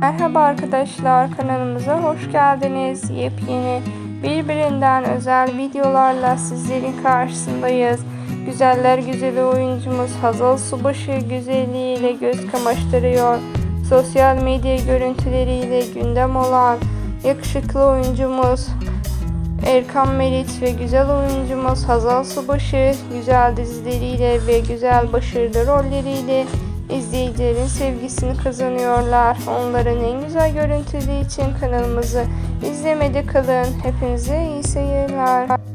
Merhaba arkadaşlar kanalımıza hoş geldiniz. Yepyeni birbirinden özel videolarla sizlerin karşısındayız. Güzeller güzeli oyuncumuz Hazal Subaşı güzelliğiyle göz kamaştırıyor. Sosyal medya görüntüleriyle gündem olan yakışıklı oyuncumuz Erkan Meriç ve güzel oyuncumuz Hazal Subaşı güzel dizileriyle ve güzel başarılı rolleriyle izleyicilerin sevgisini kazanıyorlar. Onların en güzel görüntüleri için kanalımızı izlemede kalın. Hepinize iyi seyirler.